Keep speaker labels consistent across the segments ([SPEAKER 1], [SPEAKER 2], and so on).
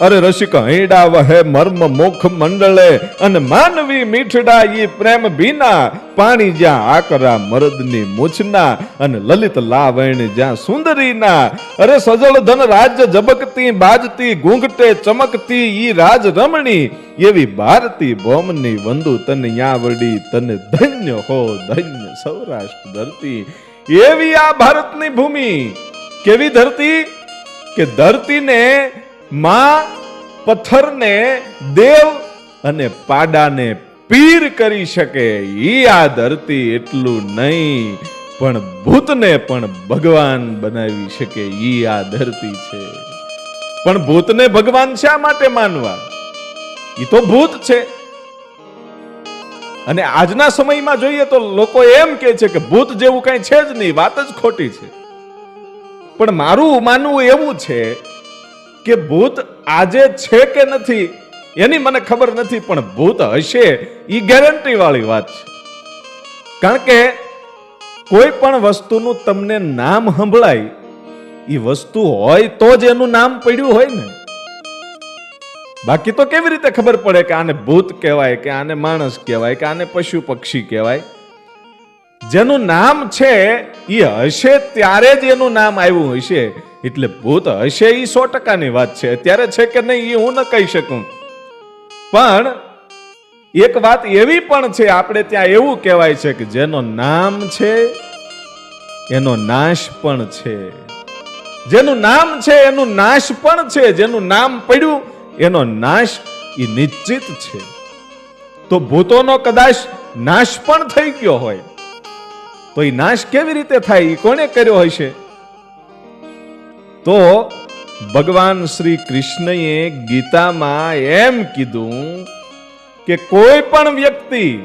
[SPEAKER 1] અરે રસિક હૈડા વહે મર્મ મુખ મંડળે અને માનવી મીઠડા ઈ પ્રેમ ભીના પાણી જ્યાં આકરા મરદની મૂછના અને લલિત લાવણ જ્યાં સુંદરીના. અરે સજળ ધન રાજ્ય જબકતી બાજતી ઘૂંઘટે ચમકતી ઈ રાજ રમણી. એવી ભારતી બોમની વંદુ તન યાવડી તને ધન્ય હો ધન્ય સૌરાષ્ટ્ર ધરતી. એવી આ ભારતની ભૂમિ. કેવી ધરતી? કે ધરતીને માં પથ્થરને દેવ અને પાડાને પીર કરી શકે. ઈ આ ધરતી એટલું નહીં, પણ ભૂતને પણ ભગવાન બનાવી શકે. ઈ આ ધરતી છે. પણ ભૂતને ભગવાન શા માટે માનવા? ઈ તો ભૂત છે. અને આજના સમયમાં જોઈએ તો લોકો એમ કે છે કે ભૂત જેવું કઈ છે જ નહીં, વાત જ ખોટી છે. પણ મારું માનવું એવું છે કે ભૂત આજે છે કે નથી, એની મને ખબર નથી, પણ ભૂત હશે એ ગેરંટી વાળી વાત છે. કારણ કે કોઈ પણ વસ્તુનું તમને નામ સંભળાય એ વસ્તુ હોય તો જ એનું નામ પડ્યું હોય ને. બાકી તો કેવી રીતે ખબર પડે કે આને ભૂત કહેવાય, કે આને માણસ કહેવાય, કે આને પશુ પક્ષી કહેવાય? જેનું નામ છે એ હશે ત્યારે જ એનું નામ આવ્યું હશે. એટલે ભૂત હશે એ સો ટકાની વાત છે. અત્યારે છે કે નહીં એ હું ન કહી શકું. પણ એક વાત એવી પણ છે, આપણે ત્યાં એવું કહેવાય છે કે જેનો નામ છે, એનો નાશ પણ છે. જેનું નામ છે, એનું નાશ પણ છે. જેનું નામ પડ્યું, એનો નાશ એ નિશ્ચિત છે. તો ભૂતોનો કદાચ નાશ પણ થઈ ગયો હોય. તો એ નાશ કેવી રીતે થાય? એ કોને કર્યો હશે? તો ભગવાન શ્રી કૃષ્ણએ ગીતામાં એમ કીધું કે કોઈ પણ વ્યક્તિ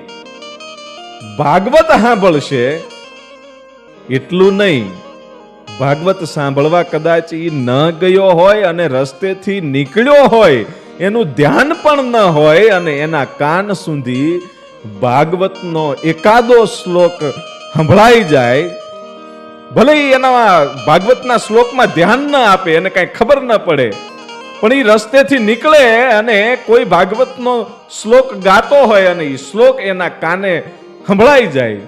[SPEAKER 1] ભાગવત સાંભળશે, એટલું નહીં, ભાગવત સાંભળવા કદાચ એ ન ગયો હોય અને રસ્તેથી નીકળ્યો હોય, એનું ધ્યાન પણ ન હોય અને એના કાન સુધી ભાગવતનો એકાદો શ્લોક સંભળાઈ જાય, ભલે એના ભાગવતના શ્લોકમાં ધ્યાન ન આપે, એને કઈ ખબર ન પડે, પણ એ રસ્તેથી નીકળે અને કોઈ ભાગવતનો શ્લોક ગાતો હોય અને એ શ્લોક એના કાને સંભળાઈ જાય,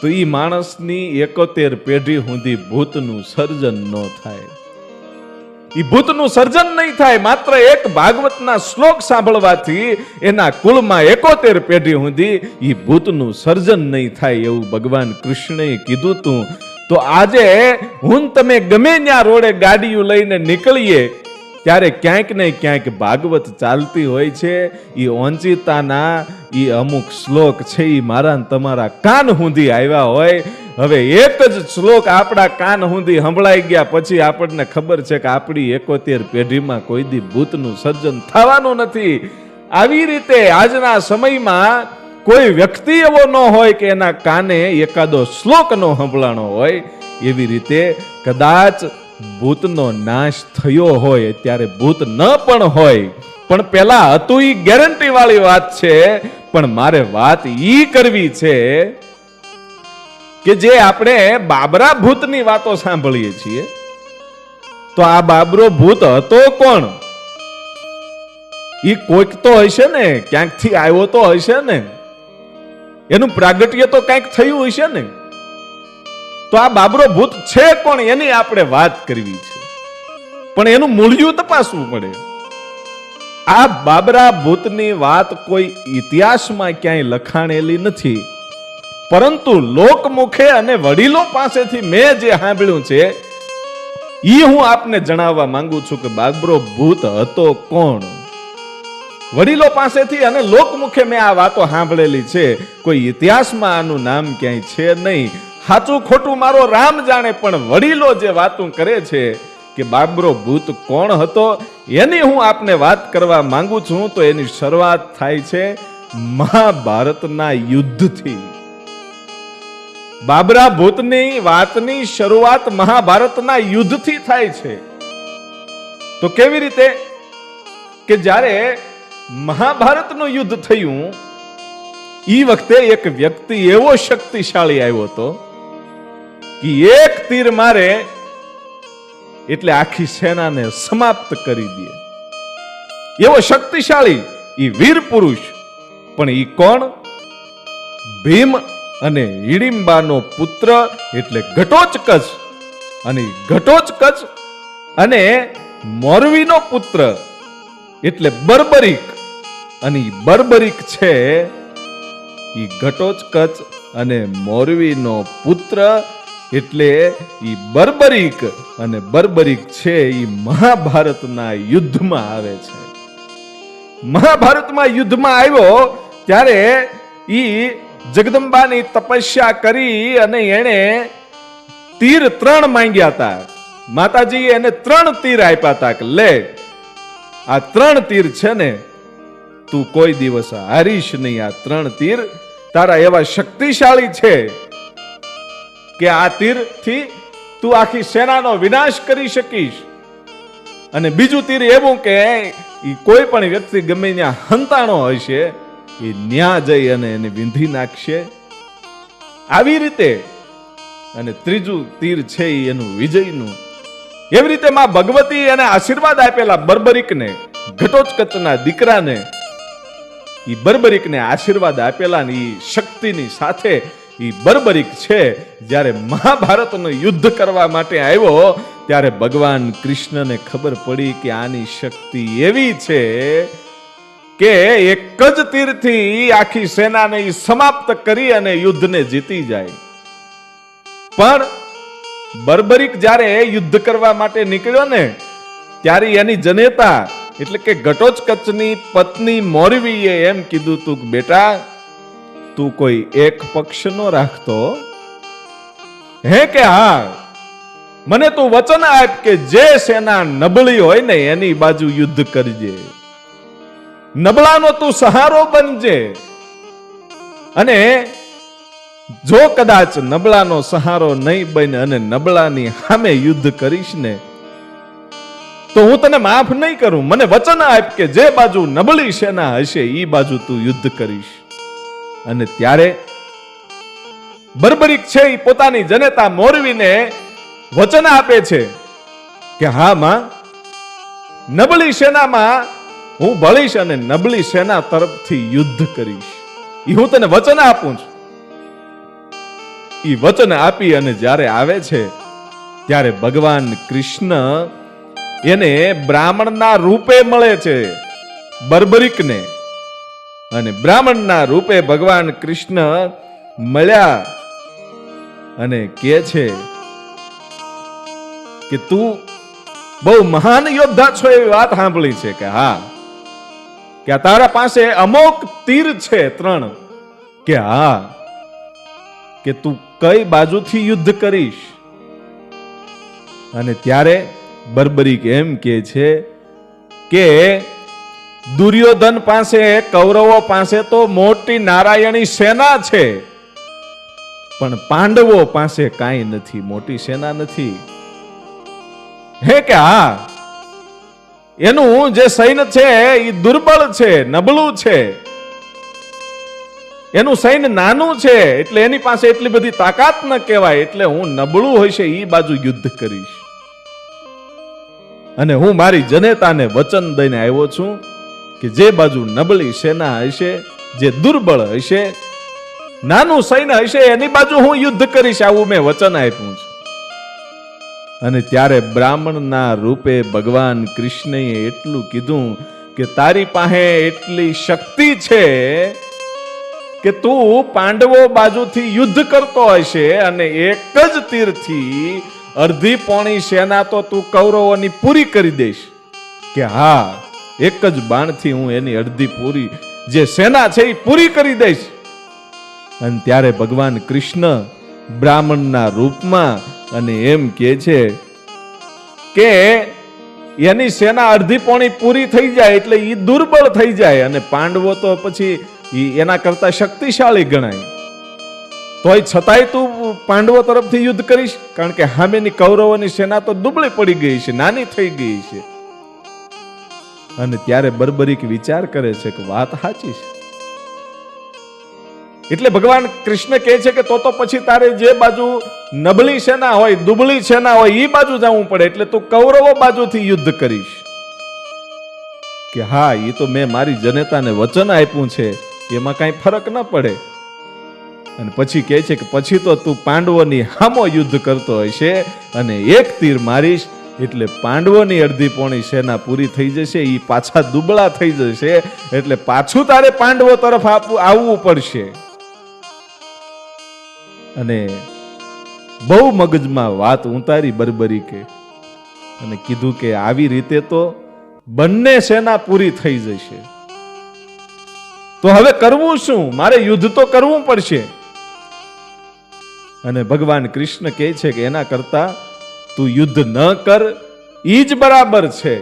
[SPEAKER 1] તો એ માણસની એકોતેર પેઢી સુધી ભૂતનું સર્જન ન થાય. ઈ ભૂતનું સર્જન નહીં થાય. માત્ર એક ભાગવતના શ્લોક સાંભળવાથી એના કુલમાં એકોતેર પેઢી સુધી એ ભૂતનું સર્જન નહીં થાય એવું ભગવાન કૃષ્ણએ કીધું તું. તો આજે હું તમે ગમે ત્યાં રોડે ગાડીઓ લઈને નીકળીએ ત્યારે ક્યાંક ને ક્યાંક ભાગવત ચાલતી હોય છે. એ ઓંચિતાના એ અમુક શ્લોક છે એ મારા તમારા કાન સુધી આવ્યા હોય. હવે એક જ શ્લોક આપણા કાન સુધી સંભળાઈ ગયા પછી આપણને ખબર છે કે આપણી એકોતેર પેઢીમાં કોઈ દી ભૂતનું સર્જન થવાનું નથી. આવી રીતે આજના સમયમાં કોઈ વ્યક્તિ એવો ન હોય કે એના કાને એકાદો શ્લોક નો સંભળાણો હોય. એવી રીતે કદાચ ભૂતનો નાશ થયો હોય ત્યારે ભૂત ન પણ હોય. પણ પેલા હતું ઈ ગેરંટી વાળી વાત છે, પણ મારે વાત ઈ કરવી છે કે જે આપણે બાબરા ભૂતની વાતો સાંભળીએ છીએ, તો આ બાબરો ભૂત હતો કોણ? ઈ કોઈક તો હશે ને, ક્યાંકથી આવ્યો તો હશે ને? એનું પ્રાગટ્ય તો કંઈક થયું હશે ને? તો આ બાબરો ભૂત છે કોણ એની આપણે વાત કરવી છે. પણ એનું મૂળિયું તપાસવું પડે. આ બાબરા ભૂતની વાત કોઈ ઇતિહાસમાં ક્યાંય લખાણેલી નથી. પરંતુ લોકમુખે અને વડીલો પાસેથી મેં જે સાંભળ્યું છે એ હું આપને જણાવવા માંગુ છું કે બાબરો ભૂત હતો કોણ? વડીલો પાસેથી અને લોકમુખે મેં આ વાતો સાંભળેલી છે. કોઈ ઇતિહાસમાં આનું નામ ક્યાંય છે નહીં. સાચું ખોટું મારો રામ જાણે, પણ વડીલો જે વાતું કરે છે કે બાબરો ભૂત કોણ હતો, એની હું આપને વાત કરવા માંગુ છું, તો એની શરૂઆત થાય છે મહાભારતના યુદ્ધથી. બાબરા ભૂતની વાતની શરૂઆત મહાભારતના યુદ્ધથી થાય છે. તો કેવી રીતે? કે જ્યારે મહાભારતનું યુદ્ધ થયું એ વખતે એક વ્યક્તિ એવો શક્તિશાળી આવ્યો હતો કે એક તીર મારે એટલે આખી સેનાને સમાપ્ત કરી દે. એવો શક્તિશાળી એ વીર પુરુષ, પણ એ કોણ? ભીમ અને હિડિંબાનો પુત્ર એટલે ઘટોચકચ અને ઘટોચકચ અને મોરવીનો પુત્ર એટલે બર્બરીક અને બર્બરિક છે. એ ઘટોચકચ અને મોરવીનો પુત્ર એટલે એ બર્બરીક અને બર્બરીક છે એ મહાભારતના યુદ્ધમાં આવે છે. મહાભારતમાં યુદ્ધમાં આવ્યો ત્યારે એ જગદંબાની તપસ્યા કરી અને એણે તીર ત્રણ માંગ્યા હતા માતાજી એને ત્રણ તીર આપ્યા હતા કે લે, આ ત્રણ તીર છે ને, તું કોઈ દિવસ હારીશ નહીં, આ ત્રણ તીર તારા એવા શક્તિશાળી છે. કે આ તીરથી તું આખી સેનાનો વિનાશ કરી શકીશ. અને બીજું તીર એવું કે કોઈ પણ વ્યક્તિ ગમે ત્યાં હંતાણો હશે, એ ન્યા જઈ અને એને વિંધી નાખશે. આવી રીતે અને ત્રીજું તીર છે એનું વિજયનું. એવી રીતે માં ભગવતી એને આશીર્વાદ આપેલા બર્બરિકને ઘટોચકચના દીકરાને એ બર્બરિકને આશીર્વાદ આપેલા ને એ શક્તિની સાથે ઈ બર્બરીક છે. જ્યારે મહાભારતનું યુદ્ધ કરવા માટે આવ્યો, ત્યારે ભગવાન કૃષ્ણને ખબર પડી કે આની શક્તિ એવી છે કે એક જ તીરથી આખી સેનાને સમાપ્ત કરી અને યુદ્ધને જીતી જાય. પણ બર્બરીક જ્યારે યુદ્ધ કરવા માટે નીકળ્યો ને, ત્યારે એની જનેતા, એટલે કે ઘટોચકચની પત્ની મોરવીએ એમ કીધું તું કે બેટા તું કોઈ એક પક્ષ નો રાખતો? હે કે હા મને તું વચન આપ કે જે સેના નબળી હોય ને એની બાજુ યુદ્ધ કરજે. નબળાનો તું સહારો બનજે. અને જો કદાચ નબળાનો સહારો નહીં બને અને નબળાની સામે યુદ્ધ કરીશ ને, તો હું તને માફ નહીં કરું. મને વચન આપ કે જે બાજુ નબળી સેના હશે એ બાજુ તું યુદ્ધ કરીશ. અને ત્યારે બર્બરિક છે એ પોતાની જનતા મોરવીને વચન આપે છે કે હા માં, નબળી સેનામાં હું ભળીશ અને નબળી સેના તરફથી યુદ્ધ કરીશ. એ હું તને વચન આપું છું. એ વચન આપી અને જ્યારે આવે છે, ત્યારે ભગવાન કૃષ્ણ એને બ્રાહ્મણના રૂપે મળે છે બર્બરીકને. અને બ્રાહ્મણના રૂપે ભગવાન કૃષ્ણ મળ્યા અને કે છે કે તું બહુ મહાન યોદ્ધા છો એવી વાત સાંભળી છે કે હા, કે તારા પાસે અમોક તીર છે ત્રણ, કે હા, કે તું કઈ બાજુથી યુદ્ધ કરીશ? અને ત્યારે બર્બરીક એમ કે છે કે દુર્યોધન પાસે, કૌરવો પાસે તો મોટી નારાયણી સેના છે. પણ પાંડવો પાસે કાંઈ નથી, મોટી સેના નથી. હે કે હા? એનું જે સૈન્ય છે એ દુર્બળ છે, નબળું છે. એનું સૈન્ય નાનું છે, એટલે એની પાસે એટલી બધી તાકાત ન કહેવાય, એટલે હું નબળું હોય છે એ બાજુ યુદ્ધ કરીશ. અને હું મારી જનેતાને વચન દઈને આવ્યો છું. કે જે બાજુ નબળી સેના હશે, જે દુર્બળ હશે, નાનું સૈન્ય હશે, એની બાજુ હું યુદ્ધ કરીશ, આવું મેં વચન આપ્યું છે. અને ત્યારે બ્રાહ્મણના રૂપે ભગવાન કૃષ્ણએ એટલું કીધું કે તારી પાસે એટલી શક્તિ છે કે તું પાંડવો બાજુથી યુદ્ધ કરતો હશે અને એક જ તીરથી અડધી પોણી સેના તો તું કૌરવોની પૂરી કરી દઈશ. કે હા એક જ બાણથી હું એની અડધી પૂરી જે સેના છે એ પૂરી કરી દઈશ. અને ત્યારે ભગવાન કૃષ્ણ બ્રાહ્મણના રૂપમાં અને એમ કે છે કે એની સેના અડધી પોણી પૂરી થઈ જાય એટલે એ દુર્બળ થઈ જાય અને પાંડવો તો પછી એના કરતા શક્તિશાળી ગણાય. તોય છતાંય તું પાંડવો તરફથી યુદ્ધ કરીશ, કારણ કે હામેની કૌરવોની સેના તો દુબળી પડી ગઈ છે, નાની થઈ ગઈ છે. અને ત્યારે બર્બરીક વિચાર કરે છે કે વાત સાચી છે. એટલે ભગવાન કૃષ્ણ કહે છે કે તો તો પછી તારે જે બાજુ નબળી સેના હોય, દુબળી સેના હોય એ બાજુ જવું પડે. એટલે તું કૌરવો બાજુથી યુદ્ધ કરીશ. કે હા એ તો મેં મારી જનતાને વચન આપ્યું છે, એમાં કાંઈ ફરક ન પડે. અને પછી કહે છે કે પછી તો તું પાંડવોની હામો યુદ્ધ કરતો હશે અને એક તીર મારીશ એટલે પાંડવોની અડધી પોણી સેના પૂરી થઈ જશે એ પાછા દુબળા થઈ જશે, એટલે પાછું તારે પાંડવો તરફ આપવું, આવવું પડશે. અને બહુ મગજમાં વાત ઉતારી બરબરી કે, અને કીધું કે આવી રીતે તો બંને સેના પૂરી થઈ જશે. તો હવે કરવું શું? મારે યુદ્ધ તો કરવું પડશે. અને ભગવાન કૃષ્ણ કહે છે કે એના કરતા તું યુદ્ધ ન કર એ જ બરાબર છે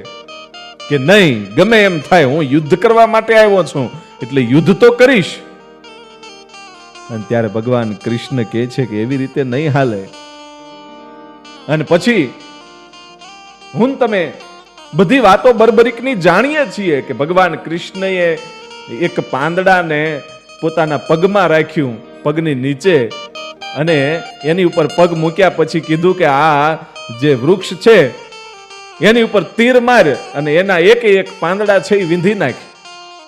[SPEAKER 1] કે નહીં, ગમે એમ થાય, હું યુદ્ધ કરવા માટે આવ્યો છું, એટલે યુદ્ધ તો કરીશ. અને ત્યારે ભગવાન કૃષ્ણ કહે છે કે એવી રીતે નહીં હાલે. અને પછી, હું તમે બધી વાતો બરબરીકની જાણીએ છીએ કે ભગવાન કૃષ્ણએ એક પાંદડાને પોતાના પગમાં રાખ્યું, પગની નીચે, અને એની ઉપર પગ મૂક્યા પછી કીધું કે આ જે વૃક્ષ છે, એની ઉપર તીર માર અને એના એક એક પાંદડા છે એ વિંધી નાખ.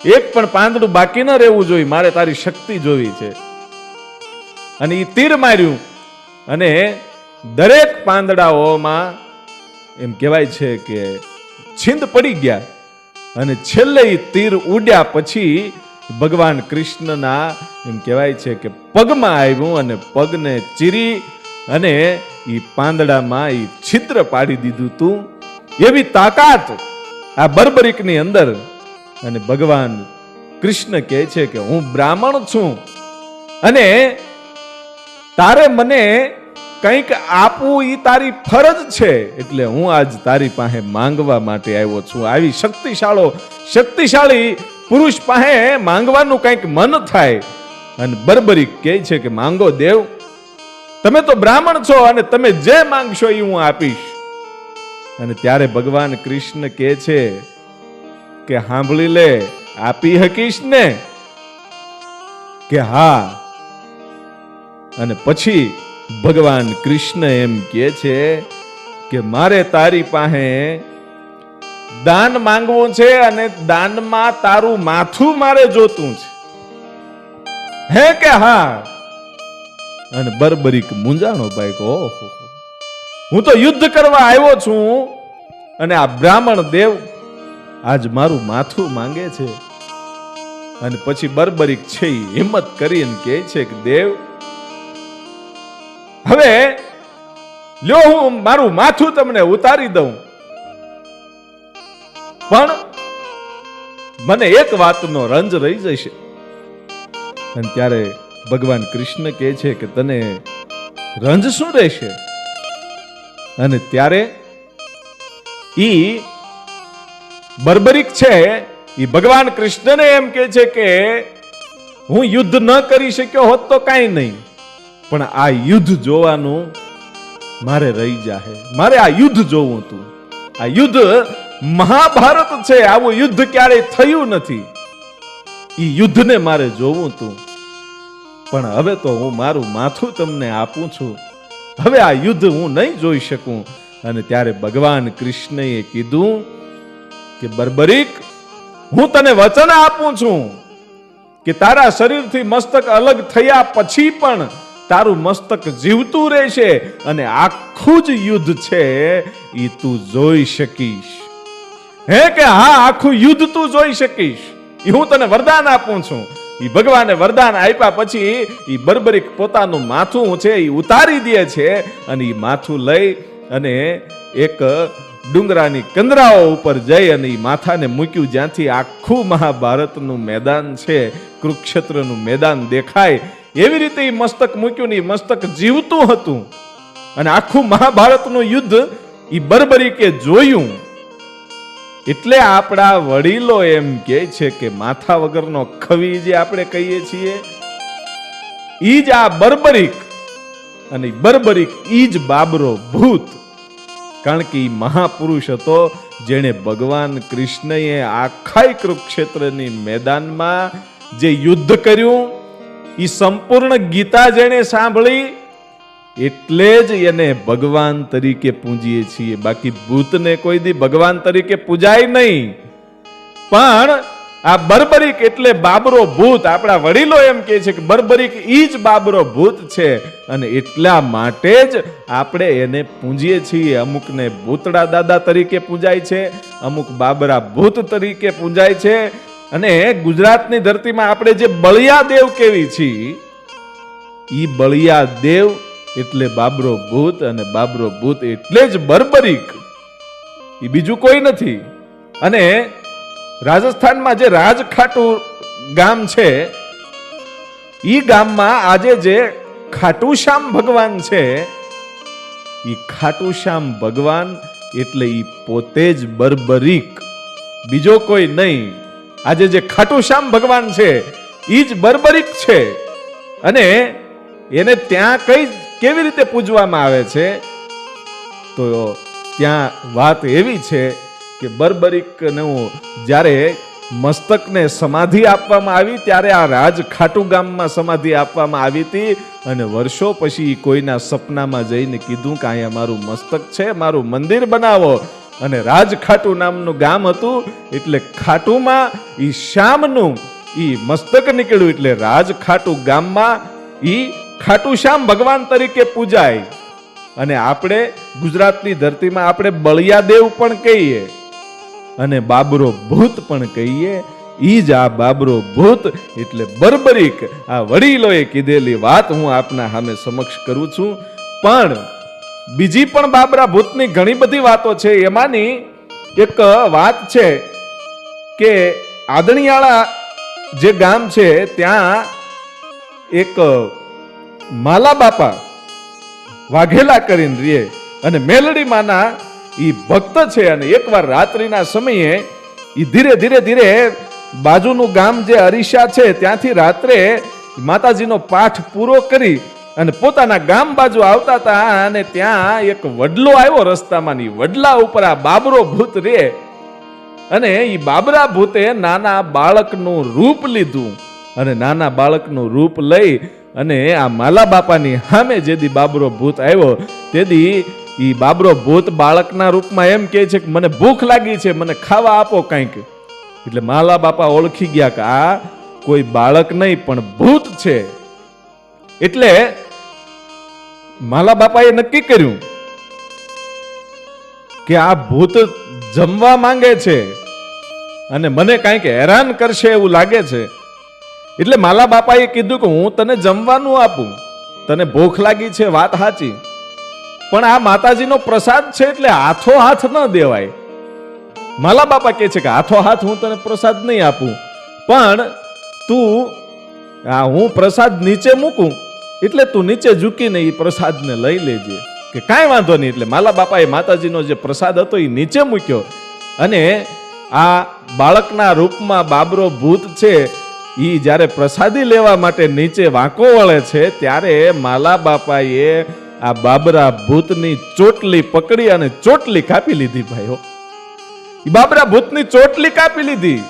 [SPEAKER 1] એક પણ પાંદડું બાકી ન રહેવું જોઈએ, મારે તારી શક્તિ જોવી છે. અને એ તીર માર્યું અને દરેક પાંદડાઓમાં એમ કહેવાય છે કે છીંદ પડી ગયા અને છેલ્લે એ તીર ઉડ્યા પછી ભગવાન કૃષ્ણના એમ કહેવાય છે કે પગમાં આવ્યું અને પગને ચીરી અને ઈ પાંદડામાં એ છિદ્ર પાડી દીધું તું. એવી તાકાત આ બર્બરિકની અંદર. અને ભગવાન કૃષ્ણ કહે છે કે હું બ્રાહ્મણ છું. અને તારે મને કંઈક આપવું એ તારી ફરજ છે. એટલે હું આજ તારી પાસે માંગવા માટે આવ્યો છું. આવી શક્તિશાળો, શક્તિશાળી પુરુષ પાસે માંગવાનું કંઈક મન થાય. અને બરબરી કહે છે કે, માંગો દેવ તમે તો બ્રાહ્મણ છો અને તમે જે માંગશો એ હું આપીશ. અને ત્યારે ભગવાન કૃષ્ણ કહે છે કે સાંભળી લે, આપી હકીશ ને? કે હા. અને પછી ભગવાન કૃષ્ણ એમ કહે છે કે મારે તારી પાસે દાન માંગવું છે અને દાનમાં તારું માથું મારે જોતું છે. હે કે હા? અને બરબરીક મૂંઝાણો ભાઈ કહો હું તો યુદ્ધ કરવા આવ્યો છું અને આ બ્રાહ્મણ દેવ આજ મારું માથું માંગે છે. અને પછી બરબરીક છે ઈ હિંમત કરીને કહે છે કે, દેવ, હવે લ્યો હું મારું માથું તમને ઉતારી દઉં. પણ મને એક વાતનો રંજ રહી જશે. અને ત્યારે ભગવાન કૃષ્ણ કહે છે કે તને રંજ શું રહેશે? અને ત્યારે ઈ બર્બરિક છે એ ભગવાન કૃષ્ણને એમ કે છે કે હું યુદ્ધ ન કરી શક્યો હોત તો કાંઈ નહીં, પણ આ યુદ્ધ જોવાનું મારે રહી જાહે. મારે આ યુદ્ધ જોવું તું આ યુદ્ધ મહાભારત છે, આવું યુદ્ધ ક્યારેય થયું નથી. એ યુદ્ધને મારે જોવું તું પણ હવે તો હું મારું માથું તમને આપું છું. હવે આ યુદ્ધ હું નહીં જોઈ શકું. અને ત્યારે ભગવાન કૃષ્ણએ કીધું કે, બર્બરીક, હું તને વચન આપું છું કે તારા શરીરથી મસ્તક અલગ થયા પછી પણ તારું મસ્તક જીવતું રહેશે અને આખું જ યુદ્ધ છે એ તું જોઈ શકીશ. હે કે હા, આખું યુદ્ધ તું જોઈ શકીશ. એ હું તને વરદાન આપું છું. એ ભગવાને વરદાન આપ્યા પછી એ બર્બરિક પોતાનું માથું છે એ ઉતારી દે છે અને એ માથું લઈ અને એક ડુંગરાની કંદરાઓ ઉપર જઈ અને એ માથાને મૂક્યું. જ્યાંથી આખું મહાભારતનું મેદાન છે, કુરુક્ષેત્રનું મેદાન દેખાય. એવી રીતે એ મસ્તક મૂક્યું ને એ મસ્તક જીવતું હતું. અને આખું મહાભારતનું યુદ્ધ એ બર્બરીકે જોયું. એટલે આપણા વડીલો એમ કહે છે કે માથા વગરનો ખવી જે આપણે કહીએ છીએ, ઈ જ આ બર્બરીક અને બર્બરિક ઈ જ બાબરો ભૂત. કારણ કે ઈ મહાપુરુષ હતો, જેણે ભગવાન કૃષ્ણએ આખાય કુરુક્ષેત્રની મેદાનમાં જે યુદ્ધ કર્યું, ઈ સંપૂર્ણ ગીતા જેણે સાંભળી એટલે જ એને ભગવાન તરીકે પૂજીએ છીએ. બાકી ભૂતને કોઈ દી ભગવાન તરીકે પૂજાય નહીં. પણ આ બર્બરિક એટલે બાબરો ભૂત, આપણા વડીલો એમ કહે છે કે બર્બરિક ઈ જ બાબરો ભૂત છે. અને એટલા માટે જ આપણે એને પૂજીએ છીએ. અમુકને ભૂતડા દાદા તરીકે પૂજાય છે, અમુક બાબરા ભૂત તરીકે પૂજાય છે. અને ગુજરાતની ધરતીમાં આપણે જે બળિયા દેવ કેવી છીએ ઈ બળિયા દેવ એટલે બાબરો ભૂત અને બાબરો ભૂત એટલે જ બર્બરીક. એ બીજું કોઈ નથી. અને રાજસ્થાનમાં જે રાજખાટું ગામ છે એ ગામમાં આજે જે ખાટુશ્યામ ભગવાન છે, ઈ ખાટુશ્યામ ભગવાન એટલે એ પોતે જ બર્બરીક. બીજો કોઈ નહીં. આજે જે ખાટુશ્યામ ભગવાન છે એ જ બર્બરીક છે. અને એને ત્યાં કઈ કેવી રીતે પૂજવામાં આવે છે? તો ત્યાં વાત એવી છે કે બર્બરીકનું જ્યારે મસ્તકને સમાધિ આપવામાં આવી, ત્યારે આ રાજ ખાટુ ગામમાં સમાધિ આપવામાં આવી હતી અને વર્ષો પછી કોઈના સપનામાં જઈને કીધું કે અહીંયા મારું મસ્તક છે, મારું મંદિર બનાવો. અને રાજખાટુ નામનું ગામ હતું, એટલે ખાટુમાં ઈ શ્યામનું ઈ મસ્તક નીકળ્યું, એટલે રાજખાટુ ગામમાં ઈ ખાટુ શ્યામ ભગવાન તરીકે પૂજાય. અને આપણે ગુજરાતની ધરતીમાં આપણે બળિયાદેવ પણ કહીએ. અને બાબરો ભૂત પણ કહીએ. ઈ જ આ બાબરો ભૂત એટલે બર્બરીક. આ વડીલોએ કીધેલી વાત હું આપના સામે સમક્ષ કરું છું. પણ બીજી પણ બાબરા ભૂતની ઘણી બધી વાતો છે. એમાંની એક વાત છે કે આદણિયાળા જે ગામ છે, ત્યાં એક માલા બાપા વાઘેલા કરીને રીએ અને મેલડી માના એ ભક્ત છે અને એકવાર રાત્રિના સમયે એ ધીરે ધીરે ધીરે બાજુનું ગામ જે અરીસા છે ત્યાંથી રાત્રે માતાજીનો પાઠ પૂરો કરી અને પોતાના ગામ બાજુ આવતા હતા અને ત્યાં એક વડલો આવ્યો રસ્તામાં ની વડલા ઉપર આ બાબરો ભૂત રે અને એ બાબરા ભૂતે નાના બાળકનું રૂપ લીધું અને નાના બાળકનું રૂપ લઈ અને આ માલા બાપાની સામે જેદી બાબરો ભૂત આવ્યો તેદી એ બાબરો ભૂત બાળકના રૂપમાં એમ કહે છે કે મને ભૂખ લાગી છે, મને ખાવા આપો કંઈક. એટલે માલા બાપા ઓળખી ગયા કે આ કોઈ બાળક નહીં, પણ ભૂત છે. એટલે માલા બાપાએ નક્કી કર્યું કે આ ભૂત જમવા માંગે છે અને મને કાંઈક હેરાન કરશે એવું લાગે છે. એટલે માલા બાપાએ કીધું કે હું તને જમવાનું આપું. તને ભૂખ લાગી છે વાત સાચી. પણ આ માતાજીનો પ્રસાદ છે એટલે હાથો હાથ ન દેવાય. માલા બાપા કહે છે કે હાથો હાથ હું તને પ્રસાદ નહીં આપું. પણ તું, આ હું પ્રસાદ નીચે મૂકું. એટલે તું નીચે ઝૂકીને એ પ્રસાદને લઈ લેજે. કે કાંઈ વાંધો નહીં, એટલે માલા બાપાએ માતાજીનો જે પ્રસાદ હતો એ નીચે મૂક્યો. અને આ બાળકના રૂપમાં બાબરો ભૂત છે ઈ જ્યારે પ્રસાદી લેવા માટે નીચે વાંકો વળે છે, ત્યારે માલા બાપાએ આ બાબરા ભૂતની ચોટલી પકડી અને ચોટલી કાપી લીધી ભાઈઓ. બાબરા ભૂતની ચોટલી કાપી લીધી.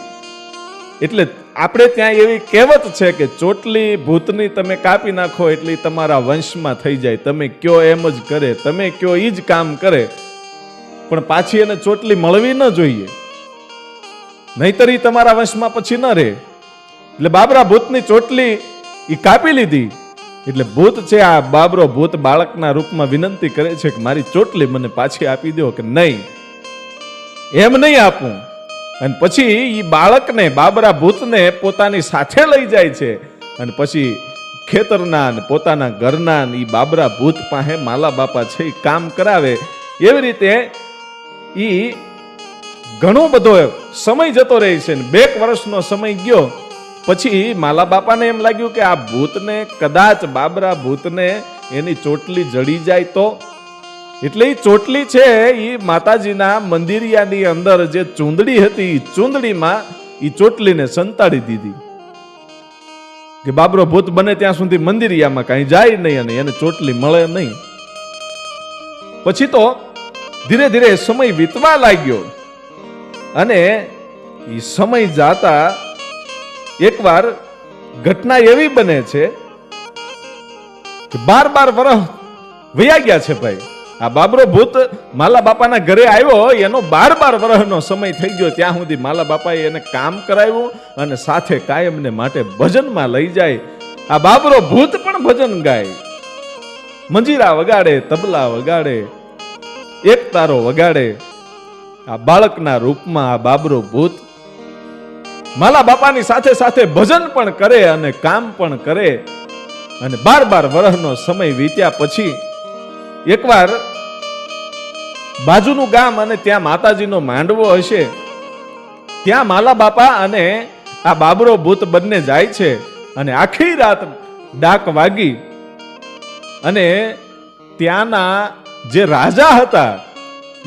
[SPEAKER 1] એટલે આપણે ત્યાં એવી કહેવત છે કે ચોટલી ભૂતની તમે કાપી નાખો એટલે તમારા વંશમાં થઈ જાય. તમે કયો એમ જ કરે, તમે કયો ઈ જ કામ કરે. પણ પાછી એને ચોટલી મળવી ન જોઈએ. નહીતર એ તમારા વંશમાં પછી ન રહે. એટલે બાબરા ભૂતની ચોટલી એ કાપી લીધી. એટલે ભૂત છે, આ બાબરો ભૂત બાળકના રૂપમાં વિનંતી કરે છે કે મારી ચોટલી મને પાછી આપી દો કે નહીં. એમ નહીં આપું. અને પછી એ બાળકને, બાબરા ભૂતને પોતાની સાથે લઈ જાય છે. અને પછી ખેતરના ને પોતાના ઘરના એ બાબરા ભૂત પાસે માલા બાપા છે એ કામ કરાવે. એવી રીતે એ ઘણો બધો સમય જતો રહે છે ને, બે વર્ષનો સમય ગયો. પછી માલા બાપાને એમ લાગ્યું કે આ ભૂતને, કદાચ બાબરા ભૂતને એની ચોટલી જડી જાય તો? એટલે એ ચોટલી છે એ માતાજીના મંદિરિયાની અંદર જે ચૂંદડી હતી એ ચૂંદડીમાં એ ચોટલીને સંતાડી દીધી. કે બાબરો ભૂત બને ત્યાં સુધી મંદિરિયામાં કાંઈ જાય નહીં અને એને ચોટલી મળે નહીં. પછી તો ધીરે ધીરે સમય વીતવા લાગ્યો અને એ સમય જાતા એકવાર ઘટના એવી બને છે કે બાર બાર વરહ વયા ગયા છે ભાઈ. આ બાબરો ભૂત માલા બાપાના ઘરે આવ્યો એનો બાર બાર વરહનો સમય થઈ ગયો, ત્યાં સુધી માલા બાપાએ એને કામ કરાવ્યું અને સાથે કાયમને માટે ભજનમાં લઈ જાય. આ બાબરો ભૂત પણ ભજન ગાય. મંજીરા વગાડે, તબલા વગાડે એક તારો વગાડે. આ બાળકના રૂપમાં આ બાબરો ભૂત માલા બાપાની સાથે સાથે ભજન પણ કરે અને કામ પણ કરે. અને બાર બાર વર્ષનો સમય વીત્યા પછી એકવાર બાજુનું ગામ અને ત્યાં માતાજીનો માંડવો હશે. ત્યાં માલા બાપા અને આ બાબરો ભૂત બંને જાય છે અને આખી રાત ડાક વાગી અને ત્યાંના જે રાજા હતા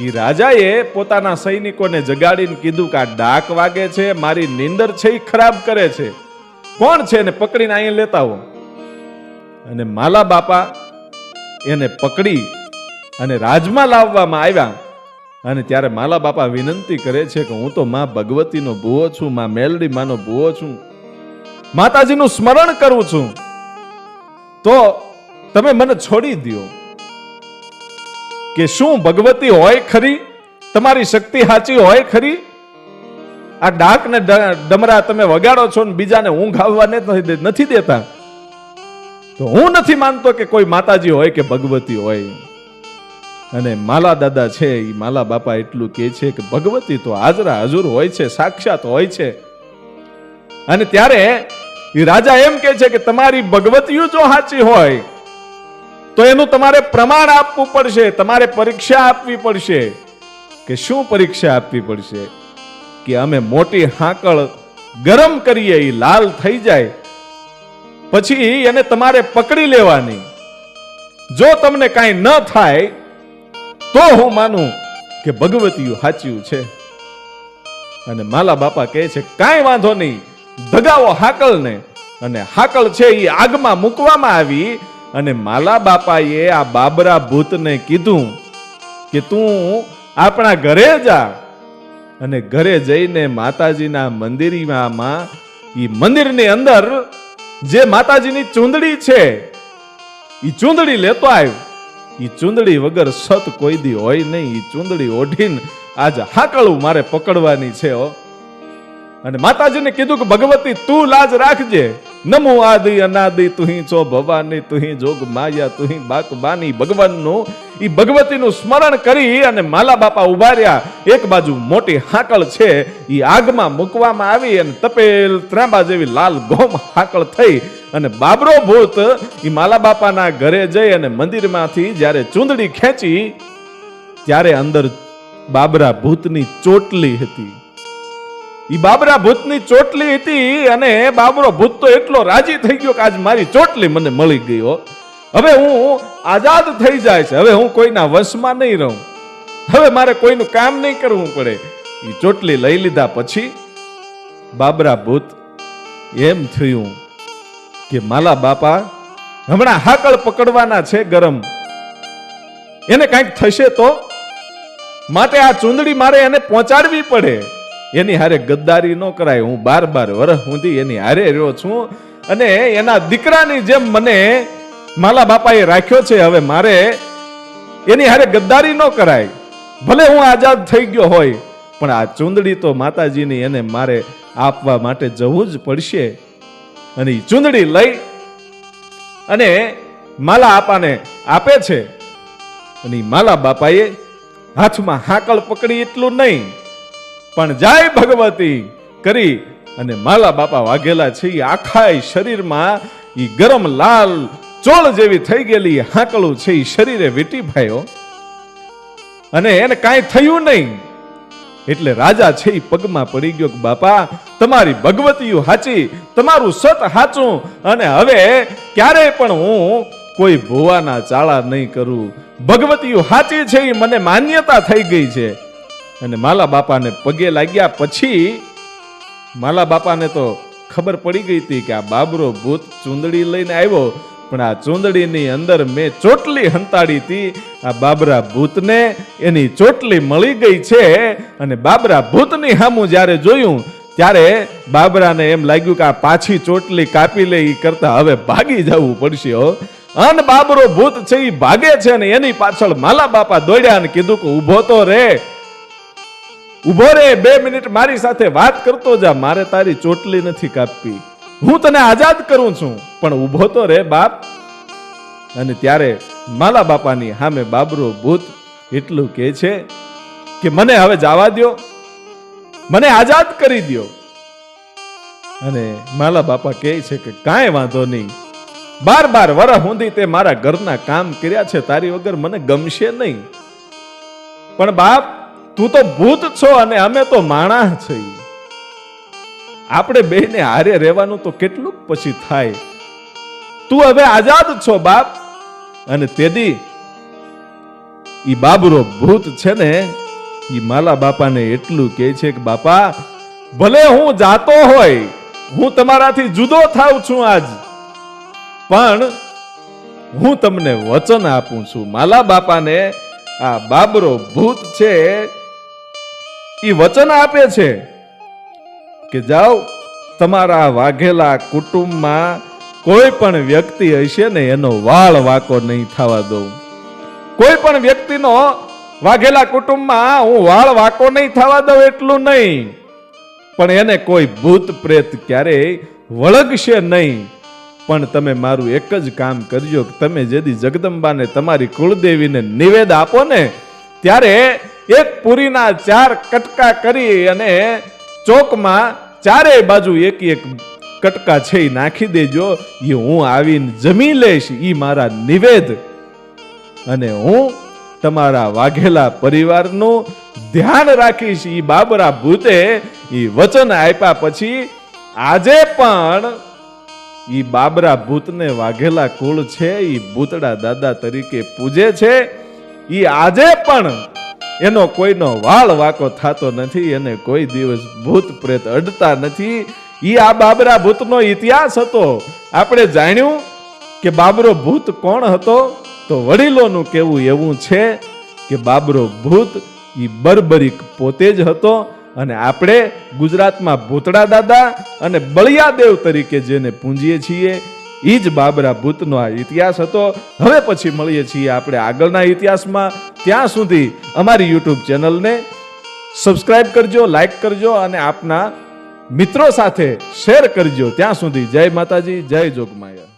[SPEAKER 1] એ રાજાએ પોતાના સૈનિકોને જગાડીને કીધું કે આ ડાક વાગે છે, મારી નીંદર છે એ ખરાબ કરે છે. કોણ છે એને પકડીને અહીં લેતા હો અને માલા બાપા એને પકડી અને રાજમાં લાવવામાં આવ્યા. અને ત્યારે માલા બાપા વિનંતી કરે છે કે હું તો માં ભગવતીનો ભૂવો છું, માં મેલડી માનો ભૂવો છું. માતાજીનું સ્મરણ કરું છું. તો તમે મને છોડી દ્યો. કે શું ભગવતી હોય ખરી? તમારી શક્તિ સાચી હોય ખરી? આ ડાક ને ડમરા તમે વગાડો છો ને બીજાને ઊંઘ આવવાને નથી દેતા. તો હું નથી માનતો કે કોઈ માતાજી હોય કે ભગવતી હોય. અને માલા દાદા છે એ માલા બાપા એટલું કહે છે કે ભગવતી તો હાજરા હજુર હોય છે, સાક્ષાત હોય છે. અને ત્યારે એ રાજા એમ કે છે કે તમારી ભગવતીઓ જો સાચી હોય તો એનું તમારે પ્રમાણ આપવું પડશે, તમારે પરીક્ષા આપવી પડશે. કે શું પરીક્ષા આપવી પડશે? કે અમે મોટી હાંકળ ગરમ કરીએ એ લાલ થઈ જાય. પછી એને તમારે પકડી લેવાની. જો તમને કાંઈ ન થાય, તો હું માનું કે ભગવતીયું સાચ્યું છે. અને માલા બાપા કહે છે, કાંઈ વાંધો નહીં દગાવો હાકળને. અને હાકળ છે એ આગમાં મૂકવામાં આવી અને માલા બાપાએ આ બાબરા ભૂતને કીધું કે તું આપણા ઘરે જા અને ઘરે જઈને માતાજીના મંદિરમાં એ મંદિરની અંદર જે માતાજીની ચૂંદડી છે એ ચૂંદડી લેતો આવ્યો એ ચૂંદડી વગર સત કોઈ દી હોય નહીં એ ચૂંદડી ઓઢીને આજ હાકળું મારે પકડવાની છે અને માતાજીને કીધું કે ભગવતી તું લાજ રાખજે. નમો આદિ અનાદિ તુહી છો ભવાની, તુહી જોગ માયા, તુહી બાક બાની. ભગવાનનું ઈ ભગવતીનું સ્મરણ કરી અને માલા બાપા ઊભા રહ્યા. એક બાજુ મોટી હાકળ છે એ આગમાં મૂકવામાં આવી અને તપેલ ત્રાંબા જેવી લાલ ગોમ હાકળ થઈ. અને બાબરો ભૂત ઈ માલા બાપાના ઘરે જઈ અને મંદિરમાંથી જ્યારે ચૂંદડી ખેંચી, ત્યારે અંદર બાબરા ભૂતની ચોટલી હતી. ઈ બાબરા ભૂતની ચોટલી હતી અને બાબરો ભૂત તો એટલો રાજી થઈ ગયો કે આજ મારી ચોટલી મને મળી ગઈ હવે હું આઝાદ થઈ જાય છે. હવે હું કોઈના વશમાં નહીં રહું. હવે મારે કોઈનું કામ નહીં કરવું પડે. એ ચોટલી લઈ લીધા પછી બાબરા ભૂત એમ થયું કે માલા બાપા, હમણાં હાકળ પકડવાના છે ગરમ. એને કાંઈક થશે તો? માટે આ ચૂંદડી મારે એને પહોંચાડવી પડે. એની હારે ગદ્દારી ન કરાય. હું બાર બાર વર્ષ સુધી એની હારે રહ્યો છું. અને એના દીકરાની જેમ મને માલા બાપાએ રાખ્યો છે, હવે મારે એની હારે ગદ્દારી ન કરાય. ભલે હું આઝાદ થઈ ગયો હોય, પણ આ ચૂંદડી તો માતાજીની એને મારે આપવા માટે જવું જ પડશે. અને એ ચૂંદડી લઈ અને માલા આપાને આપે છે. અને માલા બાપાએ હાથમાં હાકળ પકડી એટલું નહીં. પણ જાય ભગવતી કરી. અને માલા બાપા વાઘેલા છે એ શરીરમાં એ ગરમ લાલ ચોળ જેવી થઈ ગયેલી હાંકળું છે એ શરીરે વીટી ભાયો અને એને કાંઈ થયું નહીં. એટલે રાજા છે એ પગમાં પડી ગયો બાપા, તમારી ભગવતીયું હાચી, તમારું સત હાચું. અને હવે ક્યારેય પણ હું કોઈ ભુવાના ચાળા નહીં કરું. ભગવતીયું હાચી છે એ મને માન્યતા થઈ ગઈ છે. અને માલા બાપાને પગે લાગ્યા પછી માલા બાપાને તો ખબર પડી ગઈ હતી કે આ બાબરો ભૂત ચૂંદડી લઈને આવ્યો. પણ આ ચૂંદડીની અંદર મેં ચોટલી હંતાડી હતી. આ બાબરા ભૂતને એની ચોટલી મળી ગઈ છે અને બાબરા ભૂતની સામું જ્યારે જોયું, ત્યારે બાબરાને એમ લાગ્યું કે આ પાછી ચોટલી કાપી લે એ કરતા હવે ભાગી જવું પડશે, હો. અન બાબરો ભૂત છે એ ભાગે છે ને એની પાછળ માલા બાપા દોડ્યા અને કીધું કે ઊભો તો રે. ઊભો રે બે મિનિટ મારી સાથે વાત કરતો જા, મારે તારી ચોટલી નથી કાપવી. હું તને આઝાદ કરું છું, પણ ઊભો તો રે બાપ. અને ત્યારે માલા બાપાની સામે બાબરો ભૂત એટલું કહે છે કે મને હવે જવા દ્યો, મને આઝાદ કરી દ્યો. અને માલા બાપા કહે છે કે કાંઈ વાંધો નહીં. બાર બાર વરહ સુધી તે મારા ઘરના કામ કર્યા છે, તારી વગર મને ગમશે નહીં. પણ બાપ તું તો ભૂત છો અને અમે તો માણા છીએ. આપણે બેને હારે રહેવાનું તો કેટલું પછી થાય. તું હવે આઝાદ છો બાપ. અને તેદી ઈ બાબરો ભૂત છે ને, ઈ માલા બાપાને એટલું કહે છે કે, બાપા, ભલે હું જાતો હોય, હું તમારાથી જુદો થાવ છું આજ. પણ હું તમને વચન આપું છું. માલા બાપાને આ બાબરો ભૂત છે ઈ વચન આપે છે કે જાઓ, તમારા વાઘેલા કુટુંબમાં કોઈ પણ વ્યક્તિ હશે ને એનો વાળ વાકો નહીં થવા દઉં. કોઈ પણ વ્યક્તિનો વાઘેલા કુટુંબમાં હું વાળ વાકો નહીં થવા દઉં એટલું નહીં. પણ એને કોઈ ભૂત પ્રેત ક્યારેય વળગશે નહીં. પણ તમે મારું એક જ કામ કરજો તમે જેદી જગદંબાને, તમારી કુળદેવીને નિવેદ આપો ને, ત્યારે એક પૂરીના ચાર કટકા કરી અને ચોકમાં ચારેય બાજુ એક એક કટકા છે એ નાખી દેજો. એ હું આવીને જમી લઈશ એ મારા નિવેદ. અને હું તમારા વાઘેલા પરિવારનું ધ્યાન રાખીશ. એ બાબરા ભૂતે એ વચન આપ્યા પછી આજે પણ ઈ બાબરા ભૂતને વાઘેલા કુળ છે એ ભૂતડા દાદા તરીકે પૂજે છે. એ આજે પણ એનો કોઈનો વાળ વાકો થતો નથી, એને કોઈ દિવસ ભૂત પ્રેત અડતા નથી. ઈ આ બાબરા ભૂતનો ઇતિહાસ હતો. આપણે જાણ્યું કે બાબરો ભૂત કોણ હતો? તો વડીલોનું કેવું એવું છે કે બાબરો ભૂત ઈ બર્બરિક પોતે જ હતો અને આપણે ગુજરાતમાં ભૂતડા દાદા અને બળિયાદેવ તરીકે જેને પૂંજીએ છીએ ઈ જ બાબરા ભૂતનો આ ઇતિહાસ હતો. હવે પછી મળીએ છીએ આપણે આગળના ઇતિહાસમાં. ત્યાં સુધી અમારી યુટ્યુબ ચેનલને સબસ્ક્રાઇબ કરજો લાઈક કરજો અને આપના મિત્રો સાથે શેર કરજો. ત્યાં સુધી જય માતાજી, જય જોગમાયા.